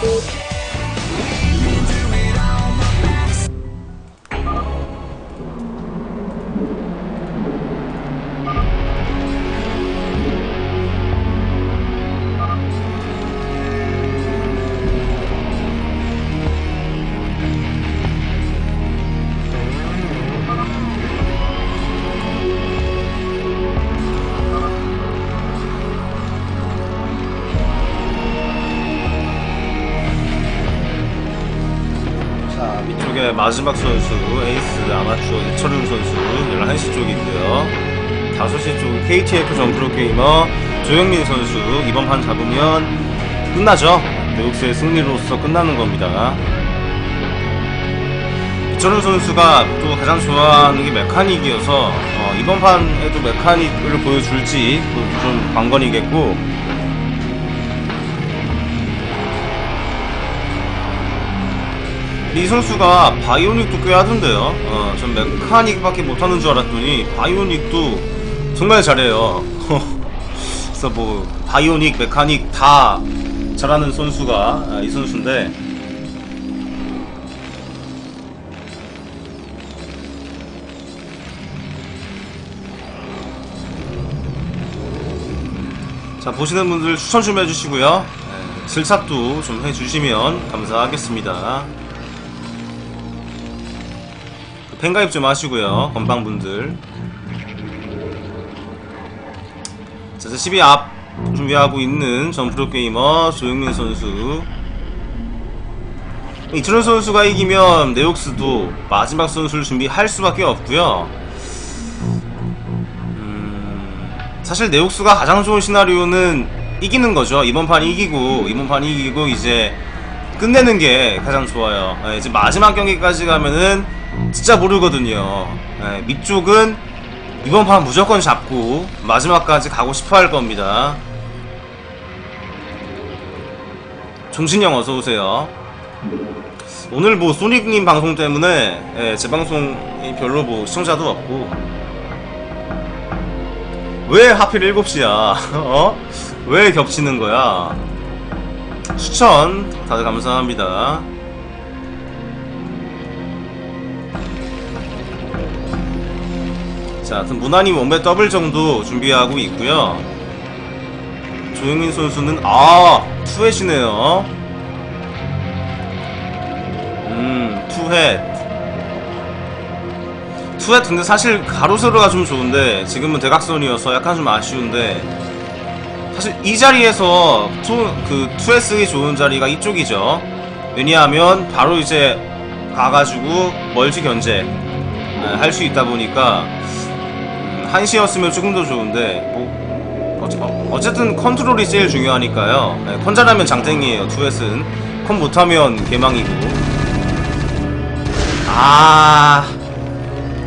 자, 위쪽에 마지막 선수, 에이스 아마추어 이철훈 선수 11시 쪽이고요. 5시 쪽 KTF 전 프로게이머 조영민 선수 이번 판 잡으면 끝나죠. 네옥스의 승리로서 끝나는 겁니다. 이철훈 선수가 또 가장 좋아하는 게 메카닉이어서 어, 이번 판에도 메카닉을 보여줄지 또좀 관건이겠고 이 선수가 바이오닉도 꽤 하던데요. 어, 전 메카닉밖에 못하는 줄 알았더니 바이오닉도 정말 잘해요. 그래서 뭐 바이오닉, 메카닉 다 잘하는 선수가 아, 이 선수인데 자 보시는 분들 추천 좀 해주시고요. 네, 슬찹도 좀 해주시면 감사하겠습니다. 팬가입 좀 하시고요 건방분들. 자 12 앞 준비하고 있는 전 프로게이머 조영민 선수. 이철현 선수가 이기면 네옥스도 마지막 선수를 준비할 수밖에 없고요. 음, 사실 네옥스가 가장 좋은 시나리오는 이기는 거죠. 이번 판 이기고 이번 판 이기고 이제 끝내는 게 가장 좋아요 예, 이제 마지막 경기까지 가면은 진짜 모르거든요. 예, 밑쪽은 이번 판 무조건 잡고 마지막까지 가고 싶어 할 겁니다. 종신형 어서 오세요. 오늘 뭐 소닉님 방송 때문에 예, 제 방송이 별로 뭐 시청자도 없고 왜 하필 7시야? 어? 왜 겹치는 거야? 추천 다들 감사합니다. 자, 하여튼 무난히 원배 더블 정도 준비하고 있고요. 조영민 선수는 아 투햇이네요. 음 투햇. 투햇 근데 사실 가로세로가 좀 좋은데 지금은 대각선이어서 약간 좀 아쉬운데 사실 이 자리에서 투, 그 투햇 쓰기 좋은 자리가 이쪽이죠. 왜냐하면 바로 이제 가가지고 멀티 견제 할 수 있다 보니까 한시였으면 조금 더 좋은데 뭐 어, 어쨌든 컨트롤이 제일 중요하니까요. 네, 컨 잘하면 장땡이에요. 투엣은 컨 못하면 개망이고. 아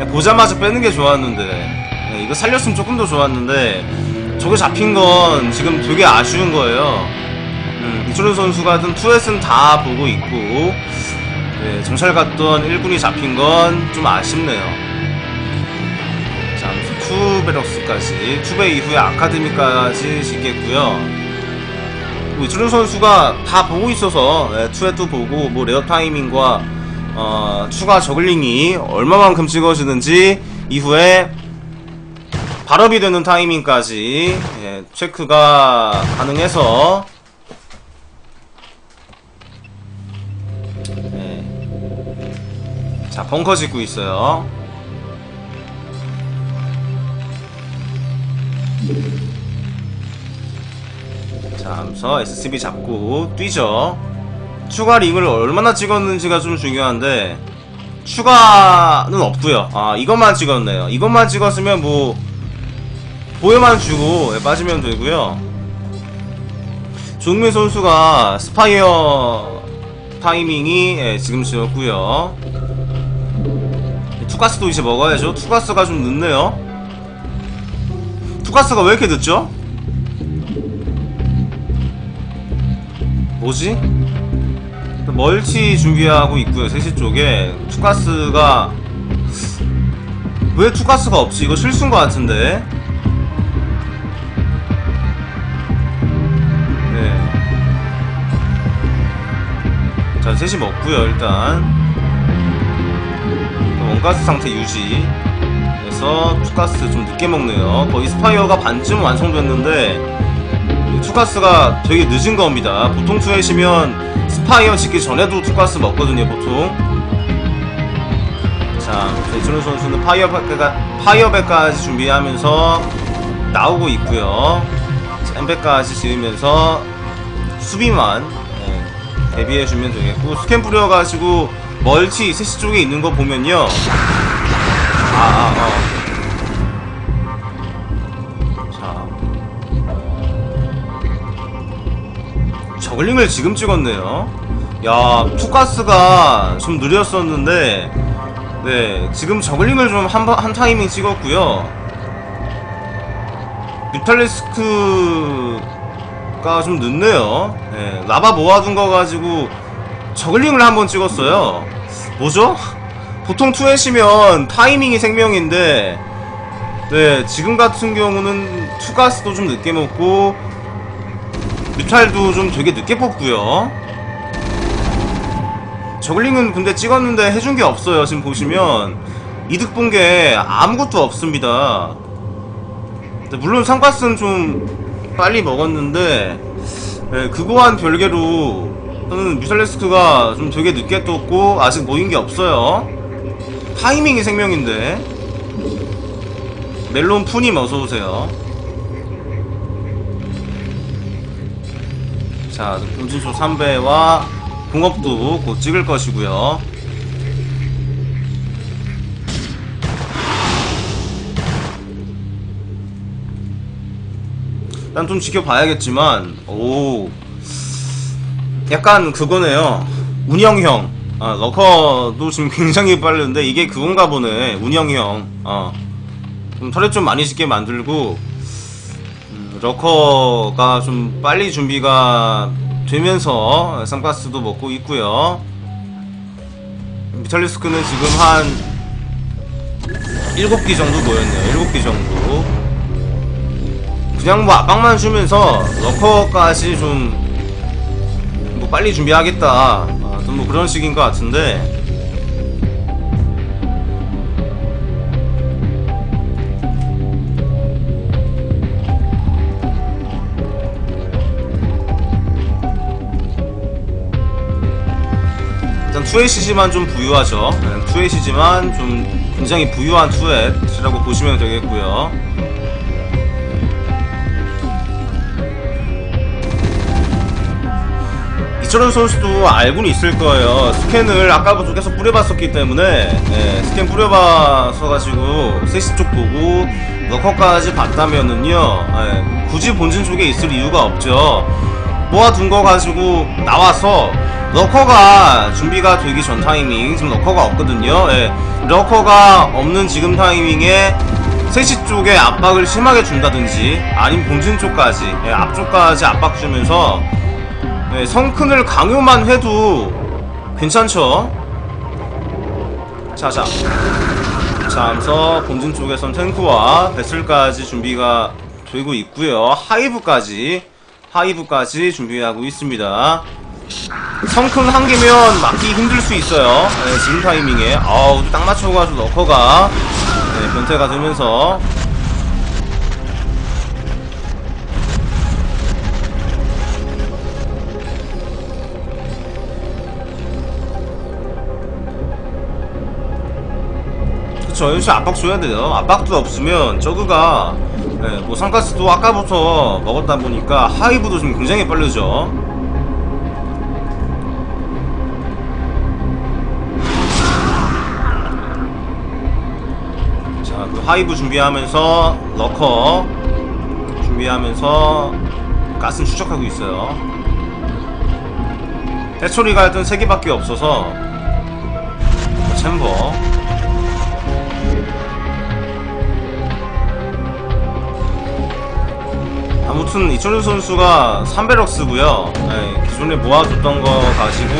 네, 보자마자 빼는 게 좋았는데 네, 이거 살렸으면 조금 더 좋았는데 저게 잡힌 건 지금 되게 아쉬운 거예요 음, 이철훈 선수가 하든 투엣은 다 보고 있고 네, 정찰 갔던 1군이 잡힌 건 좀 아쉽네요 자, 투베럭스까지 투베 이후에 아카데미까지 짓겠고요. 뭐 이철훈 선수가 다 보고 있어서 네, 투에도 보고 뭐 레어 타이밍과 어, 추가 저글링이 얼마만큼 찍어지는지 이후에 발업이 되는 타이밍까지 예, 체크가 가능해서 예. 자 벙커 짓고 있어요. 자, 하면서 SCB 잡고 뛰죠. 추가 링을 얼마나 찍었는지가 좀 중요한데 추가는 없고요. 아, 이것만 찍었네요. 이것만 찍었으면 뭐 보여만 주고 예, 빠지면 되고요. 종민 선수가 스파이어 타이밍이 예, 지금 지었고요. 투가스도 이제 먹어야죠. 투가스가 좀 늦네요. 투가스가 왜 이렇게 늦죠? 뭐지? 멀티 준비하고 있고요 3시 쪽에 투가스가 왜 투가스가 없지? 이거 실수인 것 같은데 자, 셋이 먹고요, 일단. 원가스 상태 유지. 그래서 투가스 좀 늦게 먹네요. 거의 스파이어가 반쯤 완성됐는데, 이 투가스가 되게 늦은 겁니다. 보통 투에시면 스파이어 짓기 전에도 투가스 먹거든요, 보통. 자, 이준호 선수는 파이어백가, 파이어백까지 준비하면서 나오고 있고요. 엠백까지 지으면서 수비만 네, 대비해주면 되겠고 스캔 뿌려가지고 멀티 세시 쪽에 있는 거 보면요. 아, 아, 어. 자. 저글링을 지금 찍었네요. 야, 투가스가 좀 느렸었는데, 네, 지금 저글링을 좀 한, 한 타이밍 찍었고요. 뮤탈리스크 가좀 늦네요. 네, 라바 모아둔 거 가지고 저글링을 한번 찍었어요. 뭐죠? 보통 투엣이면 타이밍이 생명인데, 네, 지금 같은 경우는 투가스도 좀 늦게 먹고, 뮤탈도 좀 되게 늦게 뽑고요. 저글링은 근데 찍었는데 해준 게 없어요. 지금 보시면 이득 본 게 아무것도 없습니다. 네, 물론 상가스는 좀 빨리 먹었는데 네, 그거와는 별개로 저는 뮤탈레스크가 좀 되게 늦게 떴고 아직 모인 게 없어요. 타이밍이 생명인데 멜론 푸님 어서 오세요. 자, 본진초 3배와 공업도 곧 찍을 것이고요. 일단 좀 지켜봐야겠지만, 오, 약간 그거네요. 운영형. 아, 러커도 지금 굉장히 빠른데 이게 그건가 보네. 운영형. 어. 좀 털에 좀 많이 짓게 만들고, 음, 러커가 좀 빨리 준비가 되면서 쌍가스도 먹고 있고요. 미탈리스크는 지금 한 7기 정도 모였네요. 7기 정도. 그냥 뭐 압박만 주면서 러커까지 좀 뭐 빨리 준비하겠다. 아, 좀뭐 그런 식인 것 같은데. 일단 투에이시지만 좀 부유하죠. 네, 투에이시지만 좀 굉장히 부유한 투엣이라고 보시면 되겠고요. 이철원 선수도 알고는 있을 거예요. 스캔을 아까부터 계속 뿌려봤었기 때문에 네, 스캔 뿌려봐서 가지고 세시 쪽 보고 너커까지 봤다면은요 네, 굳이 본진 쪽에 있을 이유가 없죠. 모아둔 거 가지고 나와서 러커가 준비가 되기 전 타이밍 지금 러커가 없거든요 예. 러커가 없는 지금 타이밍에 세시 쪽에 압박을 심하게 준다든지 아니면 본진 쪽까지 예, 앞쪽까지 압박 주면서 예, 성큰을 강요만 해도 괜찮죠 자자 자 하면서 본진 쪽에선 탱크와 베슬까지 준비가 되고 있고요 하이브까지 하이브까지 준비하고 있습니다 성큰 한 개면 막기 힘들 수 있어요. 네, 지금 타이밍에. 아우, 딱 맞춰가지고 너커가 네, 변태가 되면서. 그쵸, 역시 압박 줘야 돼요. 압박도 없으면 저그가 네, 뭐 상가스도 아까부터 먹었다 보니까 하이브도 지금 굉장히 빠르죠. 자, 그 하이브 준비하면서 러커 준비하면서 가스는 추적하고 있어요. 해초리가 일단 3개밖에 없어서 챔버 아무튼 이철우 선수가 3배럭스고요. 네, 기존에 모아뒀던 거 가지고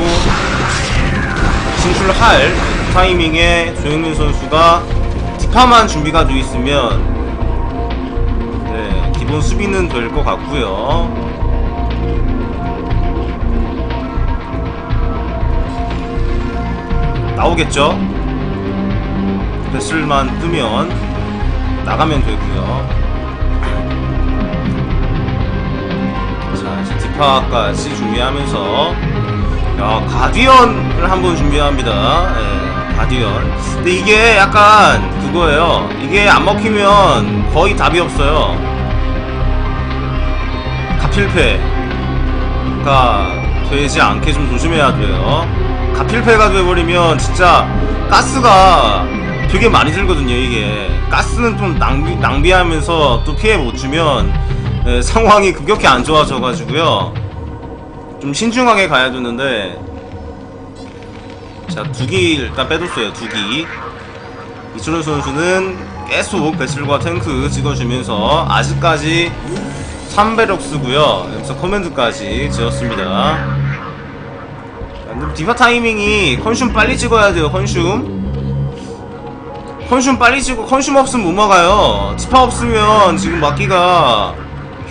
진출할 타이밍에 조영민 선수가 디파만 준비가 되어 있으면 네, 기본 수비는 될 것 같고요. 나오겠죠? 베슬만 뜨면 나가면 되고요 디파까지 준비하면서 야 가디언을 한번 준비합니다. 예, 가디언. 근데 이게 약간 그거예요. 이게 안 먹히면 거의 답이 없어요. 가필패가 되지 않게 좀 조심해야 돼요. 가필패가 돼버리면 진짜 가스가 되게 많이 들거든요 이게. 가스는 좀 낭비, 낭비하면서 또 피해 못 주면 예, 상황이 급격히 안 좋아져 가지고요. 좀 신중하게 가야 되는데 자 두기 일단 빼뒀어요 두기. 이철훈 선수는 계속 배슬과 탱크 찍어주면서 아직까지 3배럭 쓰고요. 여기서 커맨드까지 지었습니다. 디파 타이밍이 컨슘 빨리 찍어야 돼요 컨슘. 컨슘 빨리 찍고 컨슘 없으면 못 막아요. 디파 없으면 지금 막기가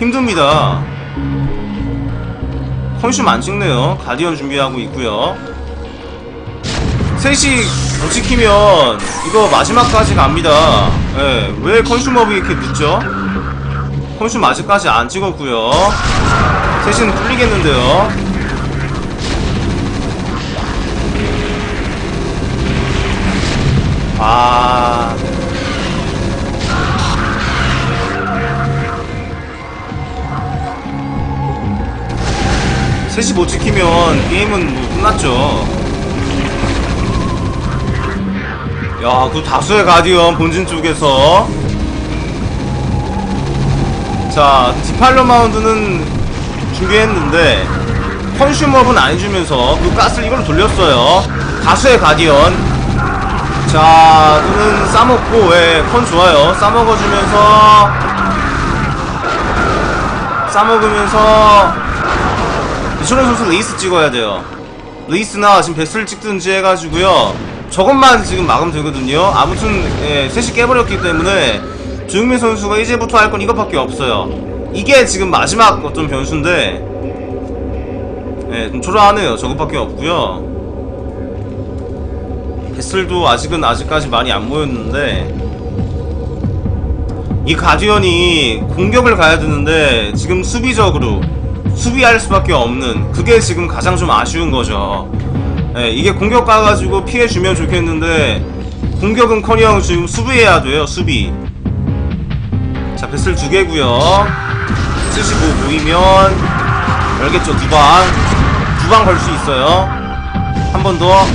힘듭니다. 컨슘 안 찍네요. 가디언 준비하고 있고요. 셋이 못 지키면 이거 마지막까지 갑니다. 예, 왜 컨슈머비 이렇게 늦죠? 컨슘 아직까지 안 찍었고요. 셋이는 뚫리겠는데요. 아 셋이 못 지키면 게임은 뭐 끝났죠 야, 그 다수의 가디언 본진 쪽에서 자, 디팔러 마운드는 준비했는데 컨슈머분 안 해주면서 그 가스를 이걸로 돌렸어요. 다수의 가디언 자, 눈은 싸먹고 예, 컨 좋아요. 싸먹어주면서 싸먹으면서 이철현 선수 레이스 찍어야 돼요. 레이스나 지금 베스를 찍든지 해가지고요. 저것만 지금 막으면 되거든요. 아무튼 예, 셋이 깨버렸기 때문에 조용민 선수가 이제부터 할 건 이것밖에 없어요. 이게 지금 마지막 어떤 변수인데 예, 좀 초라하네요. 저것밖에 없고요. 베슬도 아직은 아직까지 많이 안 모였는데 이 가디언이 공격을 가야 되는데 지금 수비적으로 수비할 수밖에 없는 그게 지금 가장 좀 아쉬운 거죠. 예, 이게 공격 가가지고 피해주면 좋겠는데 공격은 커녕 지금 수비해야 돼요 수비. 자 베슬 두 개고요. 75 모이면 열겠죠 두방 두 방 걸 수 있어요. 한 번더.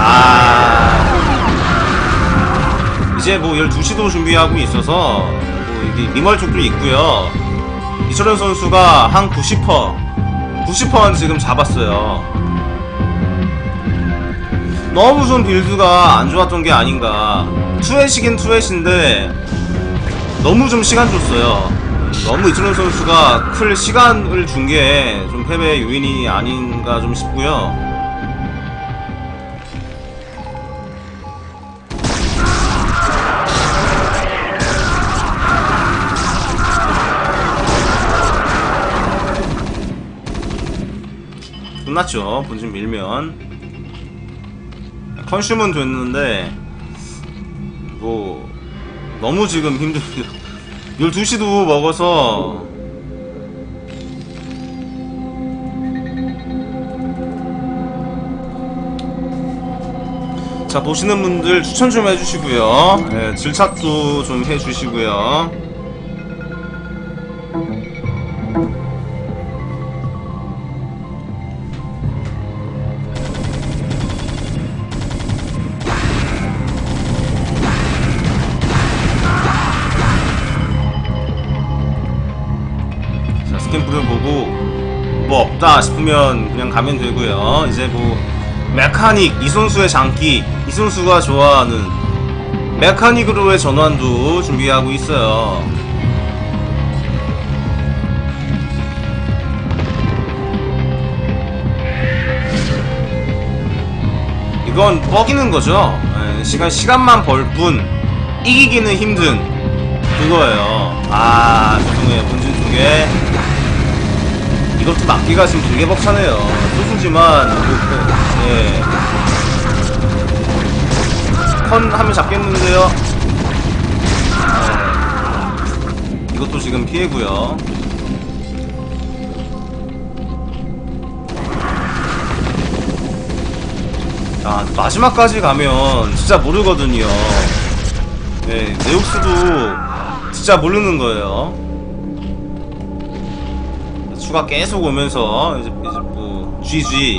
아 이제 뭐 12시도 준비하고 있어서 뭐 이게 리멀 쪽도 있고요. 이철현 선수가 한 90퍼 90%는 지금 잡았어요. 너무 좀 빌드가 안 좋았던 게 아닌가. 투엣이긴 투엣인데 너무 좀 시간 줬어요. 너무 이철현 선수가 클 시간을 준 게 좀 패배 요인이 아닌가 좀 싶고요 끝났죠. 본진 밀면. 컨슘은 됐는데 뭐 너무 지금 힘듭니다 12시도 먹어서. 자 보시는 분들 추천 좀 해주시고요. 네, 질착도 좀 해주시고요 없다 싶으면 그냥 가면 되고요. 이제 뭐 메카닉 이 선수의 장기 이 선수가 좋아하는 메카닉으로의 전환도 준비하고 있어요. 이건 뻐기는 거죠. 예, 시간, 시간만 벌 뿐 이기기는 힘든 그거예요. 아 죄송해요. 본진 쪽에 이것도 막기가 지금 되게 벅차네요. 소수지만, 그, 예. 컨 하면 잡겠는데요. 네. 이것도 지금 피해고요. 아, 마지막까지 가면 진짜 모르거든요. 네, 네옥스도 진짜 모르는 거예요. 추가 계속 오면서 이제, 이제 뭐 GG